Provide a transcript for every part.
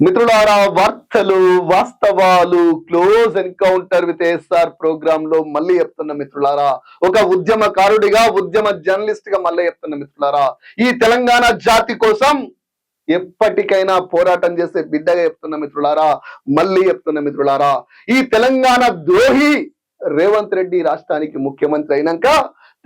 మిత్రులారా వార్తలు వాస్తవాలు క్లోజ్ ఎన్కౌంటర్ విత్ ఎస్ఆర్ ప్రోగ్రామ్లో మళ్ళీ చెప్తున్న మిత్రులారా ఒక ఉద్యమకారుడిగా ఉద్యమ జర్నలిస్ట్గా మళ్ళీ చెప్తున్న మిత్రులారా ఈ తెలంగాణ జాతి కోసం ఎప్పటికైనా పోరాటం చేసే బిడ్డగా చెప్తున్న మిత్రులారా మళ్ళీ చెప్తున్న మిత్రులారా ఈ తెలంగాణ ద్రోహి రేవంత్ రెడ్డి రాష్ట్రానికి ముఖ్యమంత్రి అయినాక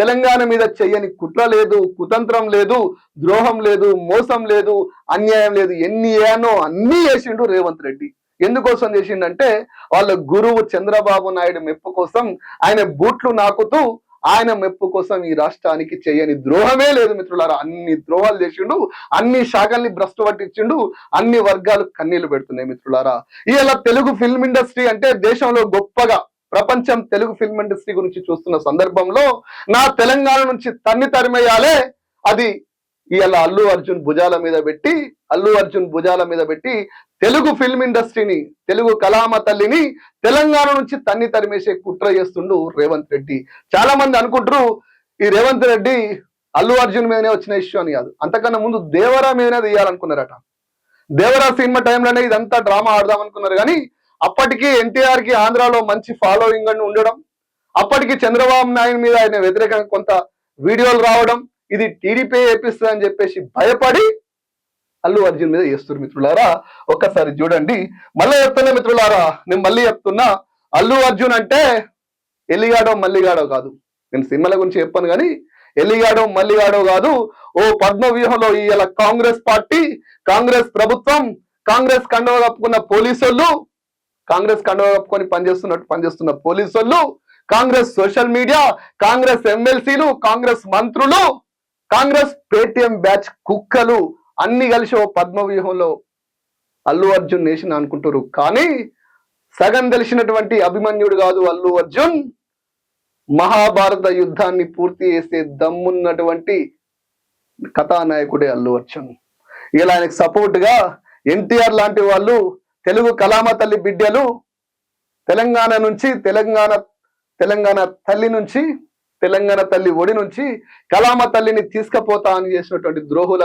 తెలంగాణ మీద చెయ్యని కుట్ర లేదు కుతంత్రం లేదు ద్రోహం లేదు మోసం లేదు అన్యాయం లేదు. ఎన్ని ఏనో అన్నీ చేసిండు రేవంత్ రెడ్డి. ఎందుకోసం చేసిండంటే వాళ్ళ గురువు చంద్రబాబు నాయుడు మెప్పు కోసం ఆయన బూట్లు నాకుతూ ఆయన మెప్పు కోసం ఈ రాష్ట్రానికి చేయని ద్రోహమే లేదు మిత్రులారా. అన్ని ద్రోహాలు చేసిండు అన్ని శాఖల్ని భ్రష్టు పట్టించిండు అన్ని వర్గాలు కన్నీళ్ళు పెడుతున్నాయి మిత్రులారా. ఇలా తెలుగు ఫిల్మ్ ఇండస్ట్రీ అంటే దేశంలో గొప్పగా ప్రపంచం తెలుగు ఫిల్మ్ ఇండస్ట్రీ గురించి చూస్తున్న సందర్భంలో నా తెలంగాణ నుంచి తన్ని తరిమేయాలే. అది ఇవాళ అల్లు అర్జున్ భుజాల మీద పెట్టి అల్లు అర్జున్ భుజాల మీద పెట్టి తెలుగు ఫిల్మ్ ఇండస్ట్రీని తెలుగు కళామ తల్లిని తెలంగాణ నుంచి తన్ని తరిమేసే కుట్ర చేస్తుండు రేవంత్ రెడ్డి. చాలా మంది అనుకుంటారు ఈ రేవంత్ రెడ్డి అల్లు అర్జున్ మీదనే వచ్చిన ఇష్యూ అని కాదు. అంతకన్నా ముందు దేవరా మీదనే తీయాలనుకున్నారట. దేవరా సినిమా టైంలోనే ఇదంతా డ్రామా ఆడదాం అనుకున్నారు కానీ అప్పటికి ఎన్టీఆర్కి ఆంధ్రాలో మంచి ఫాలోయింగ్ అని ఉండడం అప్పటికి చంద్రబాబు నాయుడు మీద ఆయన వ్యతిరేకంగా కొంత వీడియోలు రావడం ఇది టీడీపీ ఏపిస్తుంది అని చెప్పేసి భయపడి అల్లు అర్జున్ మీద చేస్తున్నారు మిత్రులారా. ఒక్కసారి చూడండి. మళ్ళీ చెప్తున్నా మిత్రులారా నేను మళ్ళీ చెప్తున్నా అల్లు అర్జున్ అంటే ఎల్లిగాడో మల్లిగాడో కాదు. నేను సినిమాల గురించి చెప్పాను కానీ ఎల్లిగాడో మల్లిగాడో కాదు. ఓ పద్మ వ్యూహంలో ఇవాళ కాంగ్రెస్ పార్టీ కాంగ్రెస్ ప్రభుత్వం కాంగ్రెస్ కండవ కప్పుకున్న పోలీసులు కాంగ్రెస్ కండవ కప్పుకొని పనిచేస్తున్నట్టు పనిచేస్తున్న పోలీసులు కాంగ్రెస్ సోషల్ మీడియా కాంగ్రెస్ ఎమ్మెల్సీలు కాంగ్రెస్ మంత్రులు కాంగ్రెస్ పేటిఎం బ్యాచ్ కుక్కలు అన్ని కలిసి ఓ పద్మ వ్యూహంలో అల్లు అర్జున్ నేషన్ అనుకుంటారు కానీ సగం తెలిసినటువంటి అభిమన్యుడు కాదు అల్లు అర్జున్. మహాభారత యుద్ధాన్ని పూర్తి చేసే దమ్మున్నటువంటి కథానాయకుడే అల్లు అర్జున్. ఇలా ఆయనకు సపోర్ట్గా ఎన్టీఆర్ లాంటి వాళ్ళు తెలుగు కళామ తల్లి బిడ్డలు తెలంగాణ నుంచి తెలంగాణ తెలంగాణ తల్లి నుంచి తెలంగాణ తల్లి ఒడి నుంచి కళామ తల్లిని తీసుకపోతా అని చేసినటువంటి ద్రోహుల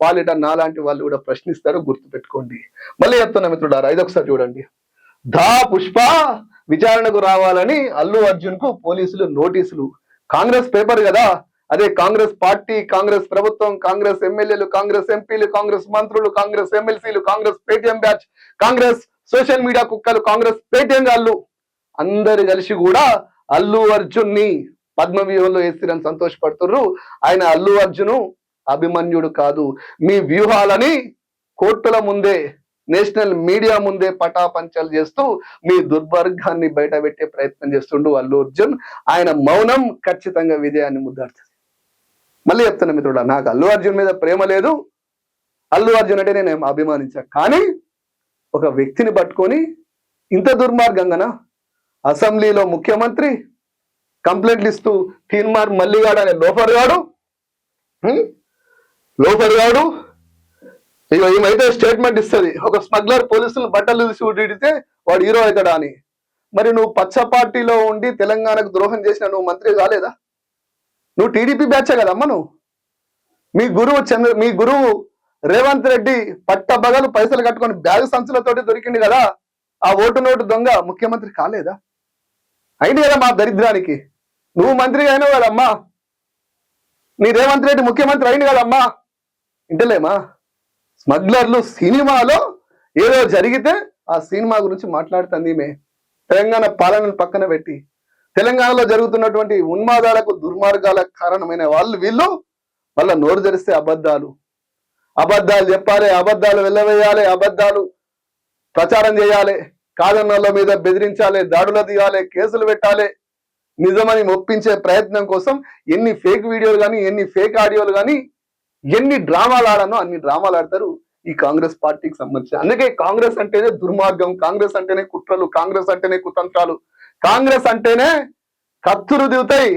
పాలిట నాలాంటి వాళ్ళు కూడా ప్రశ్నిస్తారు గుర్తుపెట్టుకోండి మళ్ళీ చెప్తున్నా మిత్రుడారా ఇదొకసారి చూడండి. ధా పుష్ప విచారణకు రావాలని అల్లు అర్జున్కు పోలీసులు నోటీసులు. కాంగ్రెస్ పేపర్ కదా అదే కాంగ్రెస్ పార్టీ కాంగ్రెస్ ప్రభుత్వం కాంగ్రెస్ ఎమ్మెల్యేలు కాంగ్రెస్ ఎంపీలు కాంగ్రెస్ మంత్రులు కాంగ్రెస్ ఎమ్మెల్సీలు Congress Paytm batch Congress social media కుక్కలు కాంగ్రెస్ పేటిఎం గాళ్ళు అందరు కలిసి కూడా అల్లు అర్జున్ని పద్మవ్యూహంలో వేసిరని సంతోషపడుతుర్రు. ఆయన అల్లు అర్జును అభిమన్యుడు కాదు. మీ వ్యూహాలని కోర్టుల ముందే నేషనల్ మీడియా ముందే పటాపంచలు చేస్తూ మీ దుర్మార్గాన్ని బయట పెట్టే ప్రయత్నం చేస్తుండు అల్లు అర్జున్. ఆయన మౌనం ఖచ్చితంగా విజయాన్ని ముద్దాడుతుంది. మళ్ళీ చెప్తున్నా మిత్రుడా నాకు అల్లు అర్జున్ మీద ప్రేమ లేదు. అల్లు అర్జున్ అంటే నేను అభిమానించా. కానీ ఒక వ్యక్తిని పట్టుకొని ఇంత దుర్మార్గంగానా? అసెంబ్లీలో ముఖ్యమంత్రి కంప్లైంట్లు ఇస్తూ తీన్మార్ మల్లిగాడు అనే లోఫర్ గాడు లోఫర్ గాడు ఏమైతే స్టేట్మెంట్ ఇస్తుంది. ఒక స్మగ్లర్ పోలీసులు బట్టలు తీసి ఉడితే వాడు హీరో అవుతాడా అని. మరి నువ్వు పచ్చ పార్టీలో ఉండి తెలంగాణకు ద్రోహం చేసిన నువ్వు మంత్రి కాలేదా? నువ్వు టీడీపీ బ్యాచే కదమ్మా నువ్వు? మీ గురువు చంద్ర మీ గురువు రేవంత్ రెడ్డి పట్ట బగలు పైసలు కట్టుకొని బ్యాగ్ సంచులతోటి దొరికింది కదా ఆ ఓటు నోటు దొంగ ముఖ్యమంత్రి కాలేదా? అయింది కదా మా దరిద్రానికి. నువ్వు మంత్రిగా అయినావు కదమ్మా. నీ రేవంత్ రెడ్డి ముఖ్యమంత్రి అయింది కదమ్మా. ఇంటలేమా స్మగ్లర్లు సినిమాలో ఏదో జరిగితే ఆ సినిమా గురించి మాట్లాడుతుంది ఈమె. తెలంగాణ పాలనను పక్కన పెట్టి. తెలంగాణలో జరుగుతున్నటువంటి ఉన్మాదాలకు దుర్మార్గాలకు కారణమైన వాళ్ళు వీళ్ళు. వాళ్ళ నోరు తెరిస్తే అబద్ధాలు. అబద్ధాలు చెప్పాలి అబద్ధాలు వెళ్ళవేయాలి అబద్ధాలు ప్రచారం చేయాలి. కాదన్నల మీద బెదిరించాలి దాడులు తీయాలి కేసులు పెట్టాలి. నిజమని ఒప్పించే ప్రయత్నం కోసం ఎన్ని ఫేక్ వీడియోలు కానీ ఎన్ని ఫేక్ ఆడియోలు కానీ ఎన్ని డ్రామాలు ఆడానో అన్ని డ్రామాలు ఆడతారు ఈ కాంగ్రెస్ పార్టీకి సంబంధించి. అందుకే కాంగ్రెస్ అంటేనే దుర్మార్గం కాంగ్రెస్ అంటేనే కుట్రలు కాంగ్రెస్ అంటేనే కుతంత్రాలు. కాంగ్రెస్ అంటేనే కత్తురు దిగుతాయి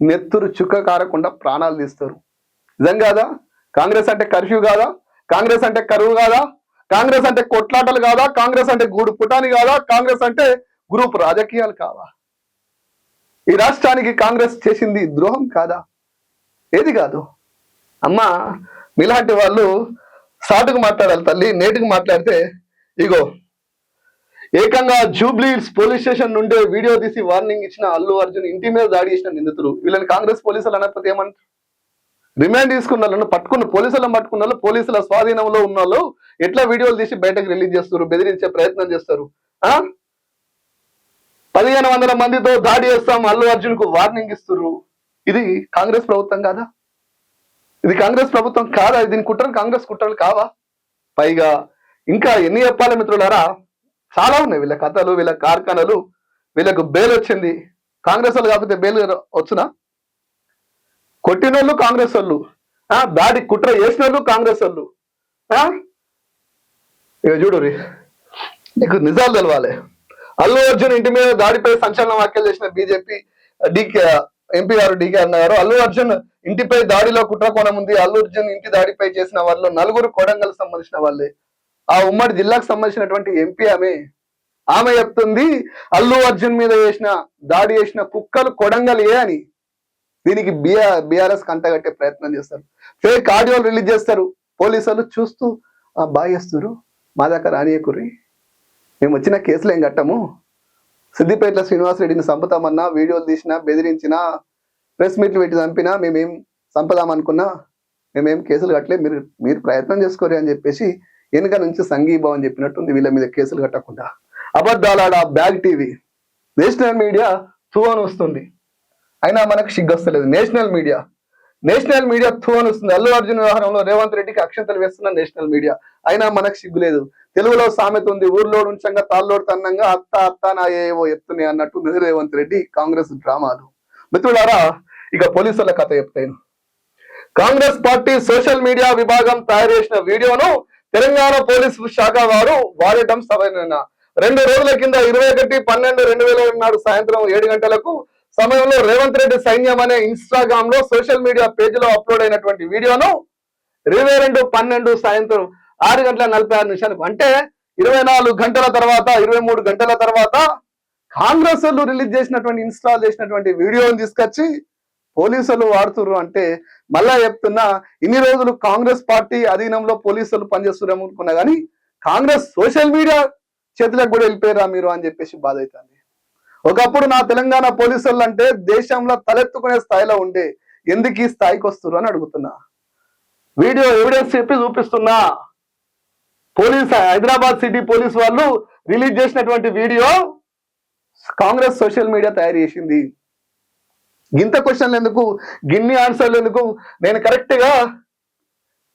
నెత్తురు చుక్క కారకుండా ప్రాణాలు తీస్తారు. నిజం కాదా? కాంగ్రెస్ అంటే కర్ఫ్యూ కాదా? కాంగ్రెస్ అంటే కరువు కాదా? కాంగ్రెస్ అంటే కొట్లాటలు కాదా? కాంగ్రెస్ అంటే గూడు పుటాని కాదా? కాంగ్రెస్ అంటే గ్రూప్ రాజకీయాలు కావా? ఈ రాష్ట్రానికి కాంగ్రెస్ చేసింది ద్రోహం కాదా? ఏది కాదు. అమ్మా మీలాంటి వాళ్ళు సాటుకు మాట్లాడాలి తల్లి నేటికి మాట్లాడితే ఇగో ఏకంగా జూబ్లీస్ పోలీస్ స్టేషన్ నుండి వీడియో తీసి వార్నింగ్ ఇచ్చిన అల్లు అర్జున్ ఇంటి మీద దాడి చేసిన నిందితులు వీళ్ళని కాంగ్రెస్ పోలీసులు అనకపోతే ఏమంటారు? రిమాండ్ తీసుకున్న వాళ్ళను పట్టుకున్న పోలీసులను పట్టుకున్న వాళ్ళు పోలీసుల స్వాధీనంలో ఉన్న వాళ్ళు ఎట్లా వీడియోలు తీసి బయటకు రిలీజ్ చేస్తారు బెదిరించే ప్రయత్నం చేస్తారు? ఆ? పదిహేను వందల మందితో దాడి చేస్తాం అల్లు అర్జున్కు వార్నింగ్ ఇస్తున్నారు ఇది కాంగ్రెస్ ప్రభుత్వం కాదా? ఇది కాంగ్రెస్ ప్రభుత్వం కాదా? దీని కుట్రలు కాంగ్రెస్ కుట్రలు కావా? పైగా ఇంకా ఎన్ని చెప్పాలి మిత్రులారా? చాలా ఉన్నాయి. వీళ్ళ కథలు వీళ్ళ కార్ఖానలు వీళ్ళకు బెయిల్ వచ్చింది. కాంగ్రెస్ వాళ్ళు కాకపోతే బెయిల్ వచ్చునా? కొట్టినోళ్ళు కాంగ్రెస్ వాళ్ళు ఆ, దాడి కుట్ర చేసిన వాళ్ళు కాంగ్రెస్ వాళ్ళు ఆ? ఇక చూడు నీకు నిజాలు తెలవాలి. అల్లు అర్జున్ ఇంటి మీద దాడిపై సంచలన వ్యాఖ్యలు చేసిన బీజేపీ డికే ఎంపీ గారు డీకే అన్నారు అల్లు అర్జున్ ఇంటిపై దాడిలో కుట్ర కోణం ఉంది. అల్లు అర్జున్ ఇంటి దాడిపై చేసిన వాళ్ళు నలుగురు కొడంగల్ సంబంధించిన వాళ్ళే. ఆ ఉమ్మడి జిల్లాకు సంబంధించినటువంటి ఎంపీ ఆమె. ఆమె చెప్తుంది అల్లు అర్జున్ మీద చేసిన దాడి చేసిన కుక్కలు కొడంగలే అని. దీనికి బిఆర్ బీఆర్ఎస్ కంటగట్టే ప్రయత్నం చేస్తారు. ఫేక్ ఆడియోలు రిలీజ్ చేస్తారు. పోలీసులు చూస్తూ "ఆ, బాగా మా దగ్గర రానియకుర్రి. మేము వచ్చిన కేసులు ఏం కట్టము. సిద్దిపేటలో శ్రీనివాసరెడ్డిని చంపుతామన్నా వీడియోలు తీసినా బెదిరించినా ప్రెస్ మీట్లు పెట్టి చంపినా మేమేం చంపదామనుకున్నా మేమేం కేసులు కట్టలే మీరు మీరు ప్రయత్నం చేసుకోరు అని చెప్పేసి వెనుక నుంచి సంఘీభావం చెప్పినట్టుంది వీళ్ళ మీద కేసులు కట్టకుండా. అబద్ధాలాడ బ్యాగ్ టీవీ. నేషనల్ మీడియా తూ అని వస్తుంది. అయినా మనకు సిగ్గొస్తలేదు. National media. నేషనల్ మీడియా తూ అని వస్తుంది. అల్లు అర్జున్ వ్యవహారంలో రేవంత్ రెడ్డికి అక్షంతలు వేస్తున్న నేషనల్ మీడియా. అయినా మనకు సిగ్గులేదు. తెలుగులో సామెత ఉంది. ఊర్లో ఉంచంగా తాళ్ళోడు తన్నంగా అత్త అత్త నా ఏవో ఎత్తున్నాయి అన్నట్టు రేవంత్ రెడ్డి కాంగ్రెస్ డ్రామాలు. మిత్రులారా ఇక పోలీసుల కథ చెప్తాను. కాంగ్రెస్ పార్టీ సోషల్ మీడియా విభాగం తయారు చేసిన వీడియోను తెలంగాణ పోలీసు శాఖ వారు వాడటం సరైన రెండు రోజుల కింద ఇరవై ఒకటి పన్నెండు రెండు వేల నాడు సాయంత్రం ఏడు గంటలకు సమయంలో రేవంత్ రెడ్డి సైన్యం అనే ఇన్స్టాగ్రామ్లో సోషల్ మీడియా పేజీలో అప్లోడ్ అయినటువంటి వీడియోను ఇరవై రెండు పన్నెండు సాయంత్రం ఆరు గంటల నలభై ఆరు నిమిషాలకు అంటే ఇరవై నాలుగు గంటల తర్వాత ఇరవై మూడు గంటల తర్వాత కాంగ్రెస్ వాళ్ళు రిలీజ్ చేసినటువంటి ఇన్స్టాల్ చేసినటువంటి వీడియోని తీసుకొచ్చి పోలీసులు వాడుతున్నారు అంటే మళ్ళా చెప్తున్నా ఇన్ని రోజులు కాంగ్రెస్ పార్టీ అధీనంలో పోలీసులు పనిచేస్తున్నారు అనుకున్నా కానీ కాంగ్రెస్ సోషల్ మీడియా చేతులకు కూడా వెళ్ళిపోయారా మీరు అని చెప్పేసి బాధ అవుతుంది. ఒకప్పుడు నా తెలంగాణ పోలీసులు అంటే దేశంలో తలెత్తుకునే స్థాయిలో ఉండే ఎందుకు ఈ స్థాయికి వస్తున్నారు అని అడుగుతున్నా. వీడియో ఎవిడెన్స్ చెప్పి చూపిస్తున్నా. పోలీస్ హైదరాబాద్ సిటీ పోలీస్ వాళ్ళు రిలీజ్ చేసినటువంటి వీడియో కాంగ్రెస్ సోషల్ మీడియా తయారు చేసింది. గింత క్వశ్చన్లు ఎందుకు? గిన్ని ఆన్సర్లు ఎందుకు? నేను కరెక్ట్గా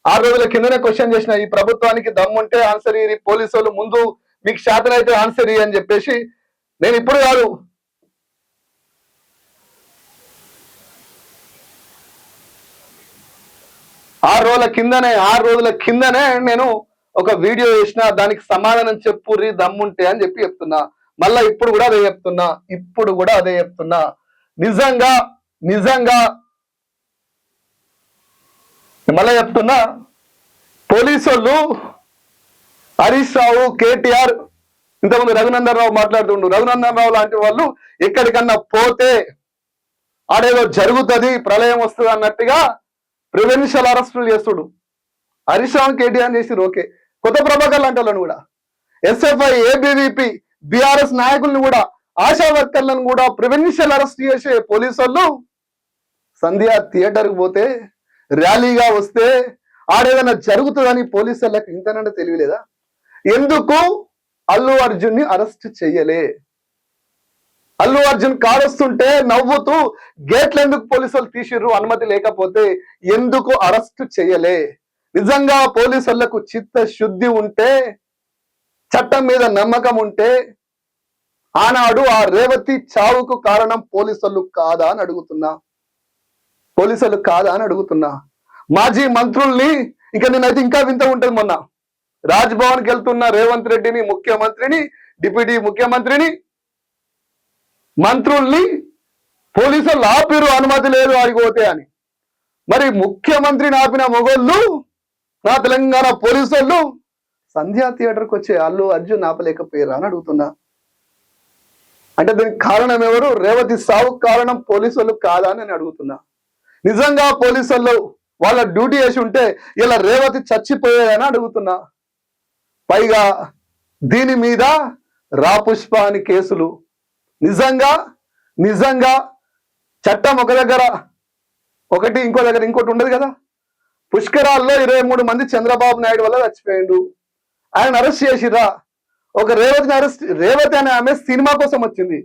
ఆరు రోజుల కిందనే క్వశ్చన్ చేసిన ఈ ప్రభుత్వానికి దమ్ముంటే ఆన్సర్ ఇయ్యి పోలీసు వాళ్ళు ముందు మీకు శాతం అయితే ఆన్సర్ ఇయ్యి అని చెప్పేసి నేను ఇప్పుడు కాదు. ఆరు రోజుల కిందనే ఆరు రోజుల కిందనే నేను ఒక వీడియో చేసిన దానికి సమాధానం చెప్పుర్రి దమ్ముంటే అని చెప్పి చెప్తున్నా. మళ్ళా ఇప్పుడు కూడా అదే చెప్తున్నా ఇప్పుడు కూడా అదే చెప్తున్నా. నిజంగా నిజంగా మళ్ళా చెప్తున్నా పోలీసు వాళ్ళు హరీష్ రావు కేటీఆర్ ఇంతకుముందు రఘునందన్ రావు మాట్లాడుతుండు. రఘునందన్ రావు లాంటి వాళ్ళు ఎక్కడికన్నా పోతే ఆడేదో జరుగుతుంది ప్రళయం వస్తుంది అన్నట్టుగా ప్రివెన్షియల్ అరెస్టులు చేస్తుడు. హరీష్ రావు కేటీఆర్ చేసిరు ఓకే. కొత్త ప్రభాకర్ లాంటి వాళ్ళని కూడా. ఎస్ఎఫ్ఐ ఏబీవీపీ బీఆర్ఎస్ నాయకుల్ని కూడా ఆశా వర్కర్లను కూడా ప్రివెన్షియల్ అరెస్ట్ చేసే పోలీసు వాళ్ళు సంధ్య థియేటర్కి పోతే ర్యాలీగా వస్తే ఆడేదైనా జరుగుతుందని పోలీసు వాళ్ళకి ఇంతనంటే తెలియలేదా? ఎందుకు అల్లు అర్జున్ని అరెస్ట్ చెయ్యలే అల్లు అర్జున్ కారొస్తుంటే నవ్వుతూ గేట్లు ఎందుకు పోలీసులు తీసిర్రు? అనుమతి లేకపోతే ఎందుకు అరెస్ట్ చేయలే? నిజంగా పోలీసులకు చిత్తశుద్ధి ఉంటే చట్టం మీద నమ్మకం ఉంటే ఆనాడు ఆ రేవతి చావుకు కారణం పోలీసులు కాదా అని అడుగుతున్నా. పోలీసులు కాదా అని అడుగుతున్నా. మాజీ మంత్రుల్ని ఇక నేనైతే ఇంకా వింత ఉంటుంది మొన్న. రాజ్ భవన్కి వెళ్తున్న రేవంత్ రెడ్డిని ముఖ్యమంత్రిని డిప్యూటీ ముఖ్యమంత్రిని మంత్రుల్ని పోలీసులు ఆపిరు అనుమతి లేదు ఆడిపోతే అని. మరి ముఖ్యమంత్రిని ఆపిన మొగోళ్ళు నా తెలంగాణ పోలీసులు సంధ్యా థియేటర్కి వచ్చే అల్లు అర్జున్ ఆపలేకపోయారు అని అడుగుతున్నా. అంటే దీనికి కారణం ఎవరు? రేవతి సావు కారణం పోలీసులు కాదా అని అడుగుతున్నా. నిజంగా పోలీసులు వాళ్ళ డ్యూటీ చేసి ఉంటే ఇలా రేవతి చచ్చిపోయాయని అడుగుతున్నా. పైగా దీని మీద రాపుష్ప అని కేసులు. నిజంగా నిజంగా చట్టం ఒక దగ్గర ఒకటి ఇంకో దగ్గర ఇంకోటి ఉండదు కదా? పుష్కరాల్లో ఇరవై మూడు మంది చంద్రబాబు నాయుడు వల్ల చచ్చిపోయిండు. ఆయన అరెస్ట్ చేసిరా ఒక రేవతి గారు రేవతి అనే ఆమె సినిమా కోసం వచ్చింది.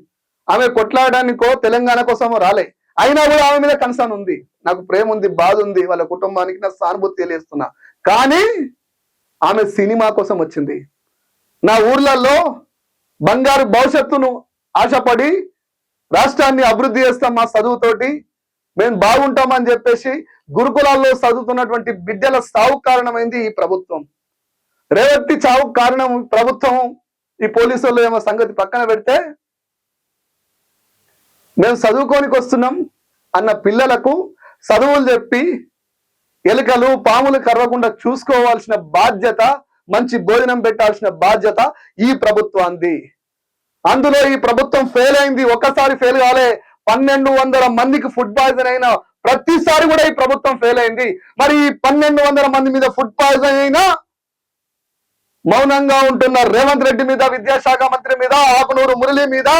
ఆమె కొట్లాడడానికో తెలంగాణ కోసమో రాలే. అయినా కూడా ఆమె మీద కన్సర్న్ ఉంది. నాకు ప్రేమ ఉంది బాధ ఉంది వాళ్ళ కుటుంబానికి నా సానుభూతి తెలియస్తున్నా కానీ ఆమె సినిమా కోసం వచ్చింది. నా ఊర్లలో బంగారు భవిష్యత్తును ఆశపడి రాష్ట్రాన్ని అభివృద్ధి చేస్తాం మా చదువుతోటి. మేము బాగుంటామని చెప్పేసి గురుకులాల్లో చదువుతున్నటువంటి బిడ్డల సావు కారణమైంది ఈ ప్రభుత్వం. రేవతి చావుకు కారణం ప్రభుత్వం ఈ పోలీసులు ఏమో సంగతి పక్కన పెడితే మేము చదువుకోనికి వస్తున్నాం అన్న పిల్లలకు చదువులు చెప్పి ఎలుకలు పాములు కరవకుండా చూసుకోవాల్సిన బాధ్యత మంచి భోజనం పెట్టాల్సిన బాధ్యత ఈ ప్రభుత్వాంది. అందులో ఈ ప్రభుత్వం ఫెయిల్ అయింది ఒక్కసారి ఫెయిల్ కాలే. పన్నెండు వందల మందికి ఫుడ్ పాయిజన్ అయిన ప్రతిసారి కూడా ఈ ప్రభుత్వం ఫెయిల్ అయింది. మరి ఈ పన్నెండు వందల మంది మీద ఫుడ్ పాయిజన్ అయినా మౌనంగా ఉంటున్న రేవంత్ రెడ్డి మీద విద్యాశాఖ మంత్రి మీద ఆకునూరు మురళి మీద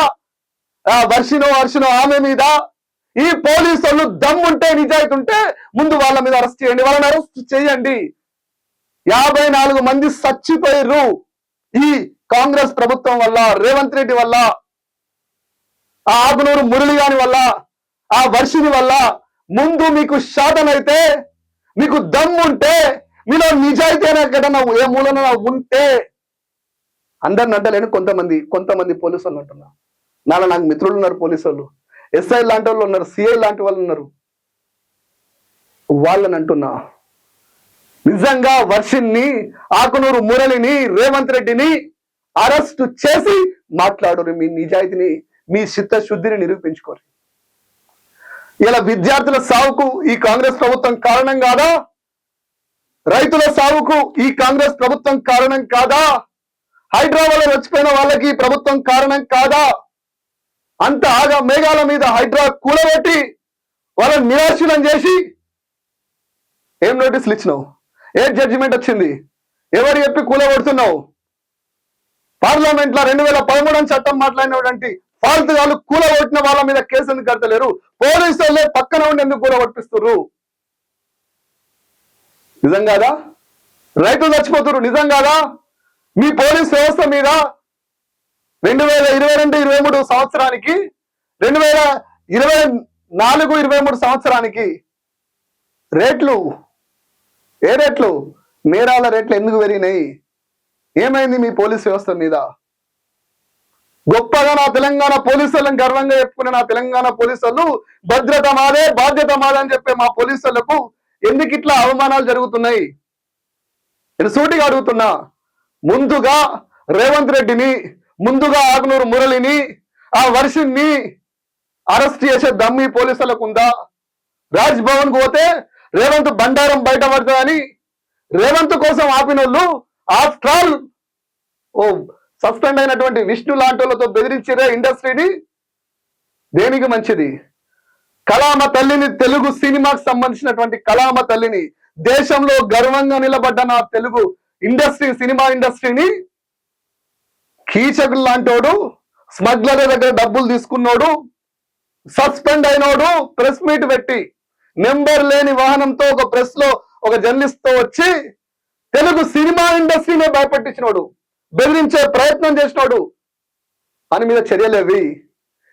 ఆ వర్షినో హర్షినో ఆమె మీద ఈ పోలీసులు దమ్ముంటే నిజాయితీ ఉంటే ముందు వాళ్ళ మీద అరెస్ట్ చేయండి. వాళ్ళని అరెస్ట్ చేయండి. యాభై నాలుగు మంది చచ్చిపోయారు ఈ కాంగ్రెస్ ప్రభుత్వం వల్ల రేవంత్ రెడ్డి వల్ల ఆ ఆకునూరు మురళి గాని వల్ల ఆ వర్షిని వల్ల ముందు మీకు శాతనైతే మీకు దమ్ముంటే మీలో నిజాయితీ అనే ఘటన ఏ మూలన ఉంటే అందరిని అంటలేను. కొంతమంది కొంతమంది పోలీసు వాళ్ళు అంటున్నా. నాలో నాకు మిత్రులు ఉన్నారు పోలీసు వాళ్ళు ఎస్ఐ లాంటి వాళ్ళు ఉన్నారు సిఐ లాంటి వాళ్ళు ఉన్నారు. వాళ్ళని అంటున్నా. నిజంగా వర్షిన్ని ఆకునూరు మురళిని రేవంత్ రెడ్డిని అరెస్ట్ చేసి మాట్లాడరు మీ నిజాయితీని మీ చిత్తశుద్ధిని నిరూపించుకోరు ఇలా విద్యార్థుల సావుకు ఈ కాంగ్రెస్ ప్రభుత్వం కారణం కాదా? రైతుల సాగుకు ఈ కాంగ్రెస్ ప్రభుత్వం కారణం కాదా? హైదరాబాద్ వచ్చిపోయిన వాళ్ళకి ప్రభుత్వం కారణం కాదా? అంత ఆగా మేఘాల మీద హైడ్రా కూలబెట్టి వాళ్ళని నిరాశనం చేసి ఏం నోటీసులు ఇచ్చినావు? ఏ జడ్జిమెంట్ వచ్చింది? ఎవరు చెప్పి కూలగొడుతున్నావు? పార్లమెంట్లో రెండు వేల పదమూడు చట్టం మాట్లాడినటువంటి ఫాల్తుగాలు కూలగొట్టిన వాళ్ళ మీద కేసు ఎందుకు కడతలేరు? పోలీసులే పక్కన ఉండి ఎందుకు కూలగొట్టిస్తున్నారు నిజం కాదా? రైతులు చచ్చిపోతున్నారు నిజం కాదా? మీ పోలీస్ వ్యవస్థ మీద రెండు వేల ఇరవై రెండు ఇరవై మూడు సంవత్సరానికి రెండు వేల ఇరవై నాలుగు ఇరవై మూడు సంవత్సరానికి రేట్లు ఏ రేట్లు? నేరాల రేట్లు ఎందుకు పెరిగినాయి? ఏమైంది మీ పోలీస్ వ్యవస్థ మీద? గొప్పగా నా తెలంగాణ పోలీసులను గర్వంగా చెప్పుకునే నా తెలంగాణ పోలీసులు భద్రత మాదే బాధ్యత మాదే అని చెప్పే మా పోలీసులకు ఎందుకు ఇట్లా అవమానాలు జరుగుతున్నాయి? నేను సూటిగా అడుగుతున్నా. ముందుగా రేవంత్ రెడ్డిని ముందుగా ఆగ్నూరు మురళిని ఆ వర్షిని అరెస్ట్ చేసే దమ్మి పోలీసులకు ఉందా? రాజ్ భవన్ పోతే రేవంత్ బండారం బయటపడుతుందని రేవంత్ కోసం ఆపినోళ్ళు ఆఫ్టర్ ఆల్ ఓ సస్పెండ్ అయినటువంటి విష్ణు లాంటి వాళ్ళతో బెదిరించిరే ఇండస్ట్రీని. దేనికి మంచిది? కళామ తల్లిని తెలుగు సినిమాకి సంబంధించినటువంటి కళామ తల్లిని దేశంలో గర్వంగా నిలబడ్డ నా తెలుగు ఇండస్ట్రీ సినిమా ఇండస్ట్రీని కీచకులు లాంటోడు స్మగ్లర్ దగ్గర డబ్బులు తీసుకున్నోడు సస్పెండ్ అయినోడు ప్రెస్ మీట్ పెట్టి నెంబర్ లేని వాహనంతో ఒక ప్రెస్లో ఒక జర్నలిస్ట్తో వచ్చి తెలుగు సినిమా ఇండస్ట్రీనే భయపెట్టించినోడు బెదిరించే ప్రయత్నం చేసినోడు. అని మీద చర్యలేవి.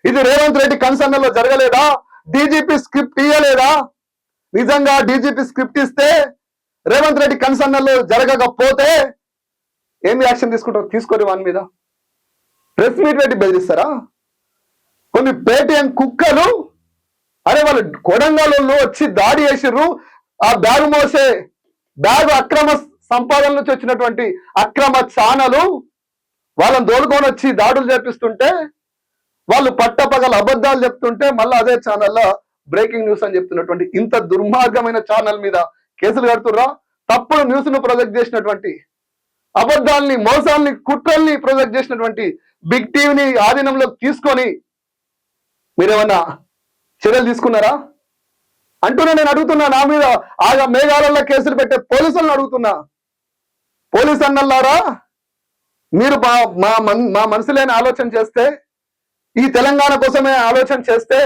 ఇది రేవంత్ రెడ్డి కన్సర్న్లో జరగలేదా? డీజీపీ స్క్రిప్ట్ ఇయ్యలేదా? నిజంగా డీజీపీ స్క్రిప్ట్ ఇస్తే రేవంత్ రెడ్డి కన్సర్నర్లు జరగకపోతే ఏం యాక్షన్ తీసుకుంటారు? తీసుకోరు వాని మీద. ప్రెస్ మీట్ పెట్టి బెదిరిస్తారా? కొన్ని పేటిఎం కుక్కలు అరే వాళ్ళు కొడంగల్లో వచ్చి దాడి చేసిర్రు. ఆ బ్యాగ్ మోసే బ్యాగ్ అక్రమ సంపాదన నుంచి వచ్చినటువంటి అక్రమ చానలు వాళ్ళని దోలుకొని వచ్చి దాడులు చేపిస్తుంటే వాళ్ళు పట్టపగల అబద్ధాలు చెప్తుంటే మళ్ళీ అదే ఛానల్లో బ్రేకింగ్ న్యూస్ అని చెప్తున్నటువంటి ఇంత దుర్మార్గమైన ఛానల్ మీద కేసులు కడుతుర్రా? తప్పుడు న్యూస్ను ప్రొజెక్ట్ చేసినటువంటి అబద్ధాల్ని మోసాల్ని కుట్రల్ని ప్రొజెక్ట్ చేసినటువంటి బిగ్ టీవీని ఆధీనంలోకి తీసుకొని మీరేమన్నా చర్యలు తీసుకున్నారా? అంటూనే నేను అడుగుతున్నా నా మీద ఆగా మేఘాలలో కేసులు పెట్టే పోలీసులను అడుగుతున్నా. పోలీస్ అన్నల్లారా? మీరు మా మా మా మనసులేని ఆలోచన చేస్తే ఈ తెలంగాణ కోసమే ఆలోచన చేస్తే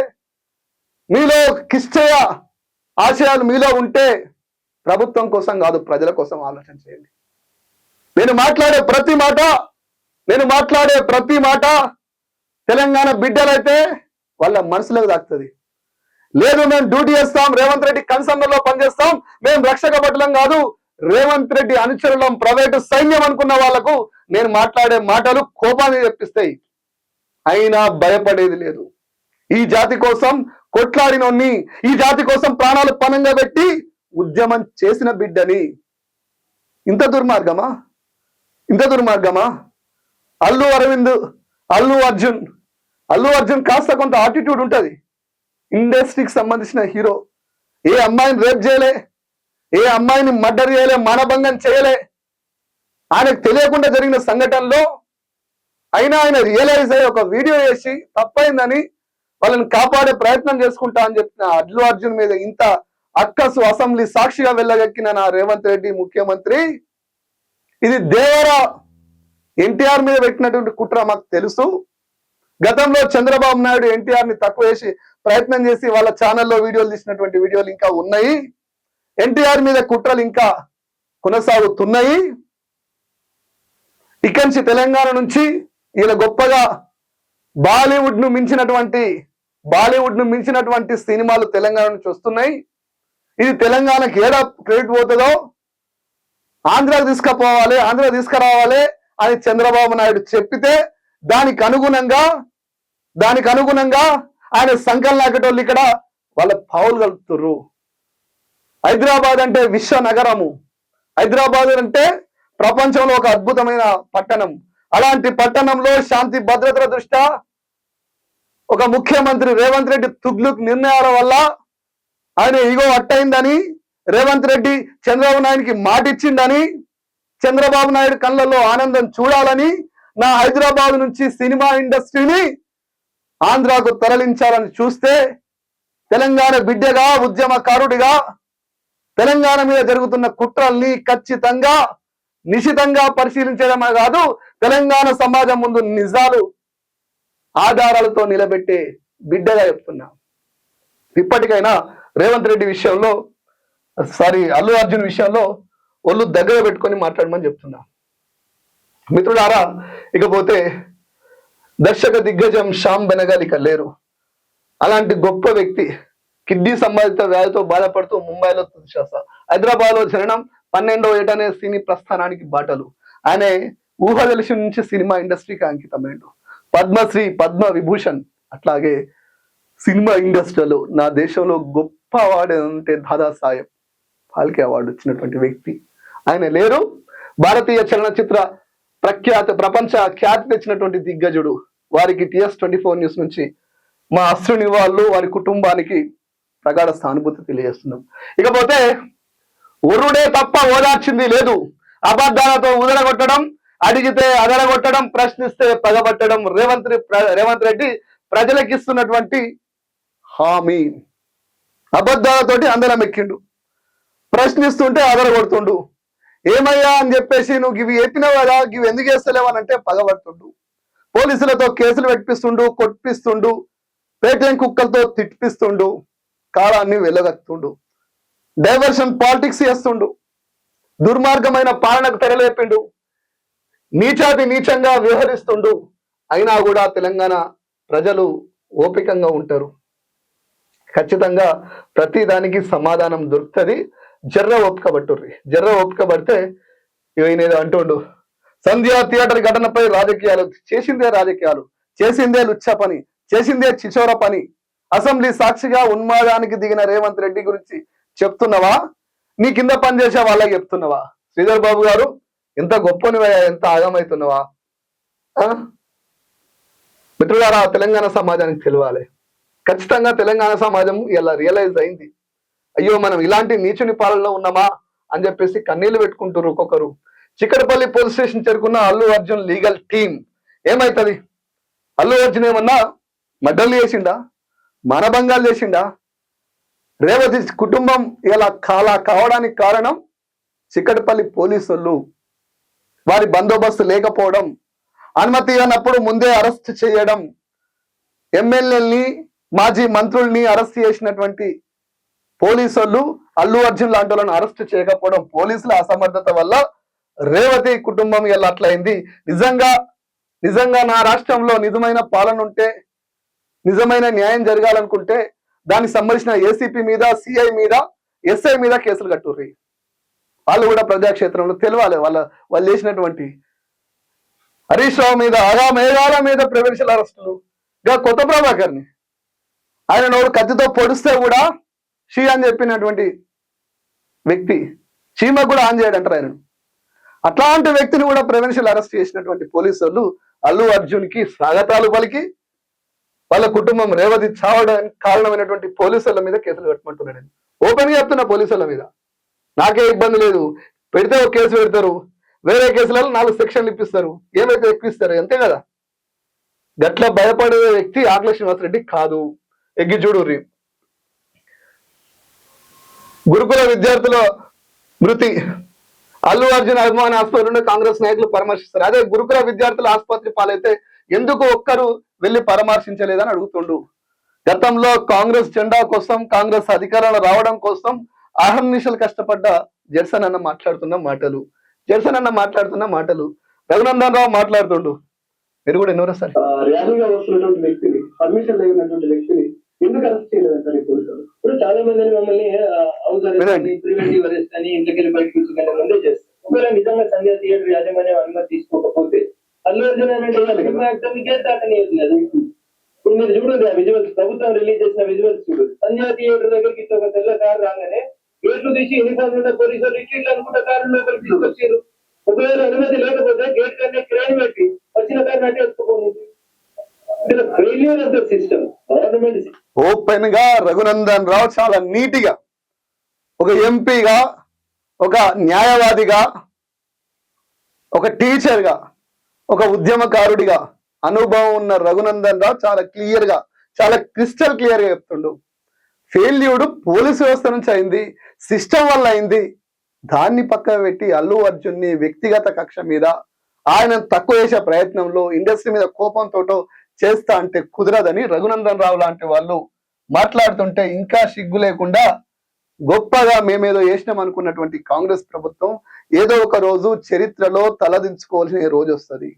మీలో కిష్టయ ఆశయాలు మీలో ఉంటే ప్రభుత్వం కోసం కాదు ప్రజల కోసం ఆలోచన చేయండి. నేను మాట్లాడే ప్రతి మాట నేను మాట్లాడే ప్రతి మాట తెలంగాణ బిడ్డలైతే వాళ్ళ మనసులోకి తాకుతుంది లేదు మేము డ్యూటీ చేస్తాం రేవంత్ రెడ్డి కన్సర్న్లో పనిచేస్తాం మేము రక్షక భటులం కాదు రేవంత్ రెడ్డి అనుచరులం ప్రైవేటు సైన్యం అనుకున్న వాళ్ళకు నేను మాట్లాడే మాటలు కోపాన్ని తెప్పిస్తాయి. అయినా భయపడేది లేదు. ఈ జాతి కోసం కొట్లాడినోన్ని ఈ జాతి కోసం ప్రాణాలు పనంగా పెట్టి ఉద్యమం చేసిన బిడ్డని. ఇంత దుర్మార్గమా? ఇంత దుర్మార్గమా? అల్లు అరవింద్ అల్లు అర్జున్ అల్లు అర్జున్ కాస్త కొంత ఆటిట్యూడ్ ఉంటుంది. ఇండస్ట్రీకి సంబంధించిన హీరో. ఏ అమ్మాయిని రేప్ చేయలే? ఏ అమ్మాయిని మర్డర్ చేయలే? మానభంగం చేయలే? ఆయనకు తెలియకుండా జరిగిన సంఘటనలో అయినా ఆయన రియలైజ్ అయ్యి ఒక వీడియో వేసి తప్పైందని వాళ్ళని కాపాడే ప్రయత్నం చేసుకుంటా అని చెప్పిన అడ్లు అర్జున్ మీద ఇంత అక్కసు అసెంబ్లీ సాక్షిగా వెళ్ళగక్కిన నా రేవంత్ రెడ్డి ముఖ్యమంత్రి ఇది దేవరా ఎన్టీఆర్ మీద పెట్టినటువంటి కుట్ర మాకు తెలుసు. గతంలో చంద్రబాబు నాయుడు ఎన్టీఆర్ని తక్కువ చేసి ప్రయత్నం చేసి వాళ్ళ ఛానల్లో వీడియోలు తీసినటువంటి వీడియోలు ఇంకా ఉన్నాయి. ఎన్టీఆర్ మీద కుట్రలు ఇంకా కొనసాగుతున్నాయి. ఇక్కడి నుంచి తెలంగాణ నుంచి ఈయన గొప్పగా బాలీవుడ్ను మించినటువంటి బాలీవుడ్ను మించినటువంటి సినిమాలు తెలంగాణ నుంచి వస్తున్నాయి ఇది తెలంగాణకి ఏడా క్రెడిట్ పోతుందో ఆంధ్రాకి తీసుకుపోవాలి ఆంధ్ర తీసుకురావాలి అని చంద్రబాబు నాయుడు చెప్పితే దానికి అనుగుణంగా దానికి అనుగుణంగా ఆయన సంకల్ నాకటోళ్ళు ఇక్కడ వాళ్ళ పావులు కలుపుతుర్రు. హైదరాబాద్ అంటే విశ్వ నగరము హైదరాబాద్ అంటే ప్రపంచంలో ఒక అద్భుతమైన పట్టణం. అలాంటి పట్టణంలో శాంతి భద్రతల దృష్ట్యా ఒక ముఖ్యమంత్రి రేవంత్ రెడ్డి తుగ్లుక్ నిర్ణయాల వల్ల ఆయన ఇగో అట్టయిందని రేవంత్ రెడ్డి చంద్రబాబు నాయుడికి మాటిచ్చిండని చంద్రబాబు నాయుడు కళ్ళల్లో ఆనందం చూడాలని నా హైదరాబాద్ నుంచి సినిమా ఇండస్ట్రీని ఆంధ్రాకు తరలించాలని చూస్తే తెలంగాణ బిడ్డగా ఉద్యమకారుడిగా తెలంగాణ మీద జరుగుతున్న కుట్రల్ని ఖచ్చితంగా నిశితంగా పరిశీలించడమే కాదు తెలంగాణ సమాజం ముందు నిజాలు ఆధారాలతో నిలబెట్టే బిడ్డగా చెప్తున్నా. ఇప్పటికైనా రేవంత్ రెడ్డి విషయంలో సారీ అల్లు అర్జున్ విషయంలో ఒళ్ళు దగ్గర పెట్టుకొని మాట్లాడమని చెప్తున్నా. మిత్రులారా ఇకపోతే దర్శక దిగ్గజం శ్యామ్ బెనగల్ ఇక లేరు. అలాంటి గొప్ప వ్యక్తి కిడ్నీ సంబంధిత వ్యాధితో బాధపడుతూ ముంబైలో తుదిశ్వాస హైదరాబాద్లో జరగడం పన్నెండో ఏటనే సినీ ప్రస్థానానికి బాటలు. ఆయన ఊహ తెలిసి నుంచి సినిమా ఇండస్ట్రీకి అంకితమైండు. పద్మశ్రీ పద్మ విభూషణ్ అట్లాగే సినిమా ఇండస్ట్రీలో నా దేశంలో గొప్ప అవార్డు అంటే దాదాసాహెబ్ ఫాల్కే అవార్డు వచ్చినటువంటి వ్యక్తి. ఆయన లేరు. భారతీయ చలనచిత్ర ప్రఖ్యాత ప్రపంచ ఖ్యాతి తెచ్చినటువంటి దిగ్గజుడు. వారికి టిఎస్ ట్వంటీ ఫోర్ న్యూస్ నుంచి మా అశ్రుని వాళ్ళు వారి కుటుంబానికి ప్రగాఢ సానుభూతి తెలియజేస్తున్నాం. ఇకపోతే ఉరుడే తప్ప ఓదార్చింది లేదు. అబద్ధాలతో ఉదరగొట్టడం అడిగితే అదరగొట్టడం ప్రశ్నిస్తే పగబట్టడం రేవంత్ ప్ర- రేవంత్ రెడ్డి ప్రజలకిస్తున్నటువంటి హామీ. అబద్ధాలతోటి అందరం ఎక్కిండు. ప్రశ్నిస్తుంటే అదరగొడుతుండు. ఏమయ్యా అని చెప్పేసి నువ్వు ఇవి చెప్పినావు కదా ఇవి ఎందుకు వేస్తలేవు పగబడుతుండు. పోలీసులతో కేసులు పెట్టిస్తుండు కొట్టిస్తుండు పేటీఎం కుక్కలతో తిట్టిస్తుండు కాలాన్ని వెళ్ళగత్తుండు డైవర్షన్ పాలిటిక్స్ చేస్తుండు. దుర్మార్గమైన పాలనకు తెరలేపిండు. నీచాతి నీచంగా వ్యవహరిస్తుండు. అయినా కూడా తెలంగాణ ప్రజలు ఓపికంగా ఉంటారు. ఖచ్చితంగా ప్రతి దానికి సమాధానం దొరుకుతుంది. జర్ర ఓపిక పట్టుర్రి. జర్ర ఓపిక పడితే ఏదో అంటుండు. సంధ్యా థియేటర్ ఘటనపై రాజకీయాలు చేసిందే రాజకీయాలు. చేసిందే లుచ్చ పని. చేసిందే చిచోర పని. అసెంబ్లీ సాక్షిగా ఉన్మాదానికి దిగిన రేవంత్ రెడ్డి గురించి చెప్తున్నావా? నీ కింద పనిచేసే వాళ్ళకి చెప్తున్నావా? శ్రీధర్ బాబు గారు ఎంత గొప్పనివయ్యా ఎంత ఆగమవుతున్నావా మిత్రులారా తెలంగాణ సమాజానికి తెలియాలి ఖచ్చితంగా తెలంగాణ సమాజం ఇలా రియలైజ్ అయింది. అయ్యో మనం ఇలాంటి నీచుని పాలనలో ఉన్నామా? అని చెప్పేసి కన్నీళ్ళు పెట్టుకుంటారు ఒక్కొక్కరు. చిక్కడపల్లి పోలీస్ స్టేషన్ చేరుకున్న అల్లు అర్జున్ లీగల్ టీం ఏమైతుంది? అల్లు అర్జున్ ఏమన్నా మడ్డలు చేసిండా? మానభంగాలు చేసిండా? రేవతి కుటుంబం ఇలా కాలా కావడానికి కారణం చిక్కటిపల్లి పోలీసులు. వారి బందోబస్తు లేకపోవడం. అనుమతి అన్నప్పుడు ముందే అరెస్ట్ చేయడం. ఎమ్మెల్యేల్ని మాజీ మంత్రుల్ని అరెస్ట్ చేసినటువంటి పోలీసులు అల్లు అర్జున్ లాంటి వాళ్ళని అరెస్ట్ చేయకపోవడం పోలీసుల అసమర్థత వల్ల రేవతి కుటుంబం ఇలా అట్లయింది. నిజంగా నిజంగా నా రాష్ట్రంలో నిజమైన పాలన ఉంటే నిజమైన న్యాయం జరగాలనుకుంటే దానికి సంబంధించిన ఏసీపీ మీద సిఐ మీద ఎస్ఐ మీద కేసులు కట్టుర్రి. వాళ్ళు కూడా ప్రజాక్షేత్రంలో తెలియాలి వాళ్ళ వాళ్ళు చేసినటువంటి హరీష్ రావు మీద అగా మేఘాల మీద ప్రవేశాల అరెస్టులు ఇంకా కొత్త ప్రభాకర్ని. ఆయన నోడు కత్తితో పొడిస్తే కూడా షీ అని చెప్పినటువంటి వ్యక్తి చీమ కూడా ఆన్ చేయడంటారు ఆయన అట్లాంటి వ్యక్తిని కూడా ప్రివెన్షియల్ అరెస్ట్ చేసినటువంటి పోలీసులు అల్లు అర్జున్కి స్వాగతాలు పలికి వాళ్ళ కుటుంబం రేవతి చావడానికి కారణమైనటువంటి పోలీసుల మీద కేసులు కట్టమంటున్నాడు ఓపెన్గా చెప్తున్నా పోలీసుల మీద. నాకే ఇబ్బంది లేదు. పెడితే ఒక కేసు పెడతారు. వేరే కేసులలో నాలుగు సెక్షన్లు ఇప్పిస్తారు. ఏమైతే ఎక్కిస్తారు అంతే కదా. గట్ల భయపడే వ్యక్తి ఆకుల శ్రీనివాసరెడ్డి కాదు. ఎగ్గి చూడుర్రి గురుకుల విద్యార్థుల మృతి. అల్లు అర్జున్ అభిమాన ఆసుపత్రి నుండి కాంగ్రెస్ నాయకులు పరామర్శిస్తారు. అదే గురుకుల విద్యార్థుల ఆసుపత్రి పాలైతే ఎందుకు ఒక్కరు వెళ్ళి పరామర్శించలేదని అడుగుతుండు. గతంలో కాంగ్రెస్ జెండా కోసం కాంగ్రెస్ అధికారంలో రావడం కోసం అహర్నిశలు కష్టపడ్డ జెర్సన్ అన్న మాట్లాడుతున్న మాటలు. జెర్సన్ అన్న మాట్లాడుతున్న మాటలు. రఘునందన్ రావు మాట్లాడుతుండు. మీరు కూడా ఎన్నో సార్? ర్యాలీగా వస్తున్నటువంటి వ్యక్తిని పర్మిషన్ లేనటువంటి వ్యక్తిని ఎందుకు అరెస్ట్ ఈ పోలీసులు? ఇప్పుడు చాలా మందిని మమ్మల్ని హౌస్ అరెస్ట్ ప్రివెంటివ్ అరెస్ట్ అని ఇంటికి వెళ్ళి బయటకు తీసుకెళ్ళే ముందే చేస్తారు. ఒకవేళ నిజంగా సంధ్య థియేటర్ యాజమాన్యం అనుమతి తీసుకోకపోతే అల్లు అర్జున్ ఇప్పుడు మీరు చూడండి ఆ విజువల్స్ ప్రభుత్వం రిలీజ్ చేసిన విజువల్స్ చూడండి. థియేటర్ దగ్గరికి ఒక తెల్ల కారు రాగానే గేట్లు తీసి యూనిఫామ్ ఉన్న పోలీసులు ఇట్లు అనుకుంటే కారు లోపలికి తీసుకొచ్చారు. ఒకవేళ అనుమతి లేకపోతే గేట్ కన్నా క్రైమ్ పెట్టి వచ్చిన కారు అంటే ఎత్తుకోండి failure of the system government ఓపెన్గా రఘునందన్ రావు చాలా నీటిగా ఒక ఎంపీగా ఒక న్యాయవాదిగా ఒక టీచర్గా ఒక ఉద్యమకారుడిగా అనుభవం ఉన్న రఘునందన్ రావు చాలా క్లియర్గా చాలా క్రిస్టల్ క్లియర్గా చెప్తుండు. ఫెయిల్యూడు పోలీసు వ్యవస్థ నుంచి అయింది సిస్టమ్ వల్ల అయింది. దాన్ని పక్కన పెట్టి అల్లు అర్జున్ని వ్యక్తిగత కక్ష మీద ఆయన తక్కువ చేసే ప్రయత్నంలో ఇండస్ట్రీ మీద కోపంతో చేస్తా అంటే కుదరదని రఘునందన్ రావు లాంటి వాళ్ళు మాట్లాడుతుంటే ఇంకా సిగ్గు లేకుండా గొప్పగా మేమేదో చేసినాం అనుకున్నటువంటి కాంగ్రెస్ ప్రభుత్వం ఏదో ఒక రోజు చరిత్రలో తలదించుకోవాల్సిన రోజు వస్తుంది.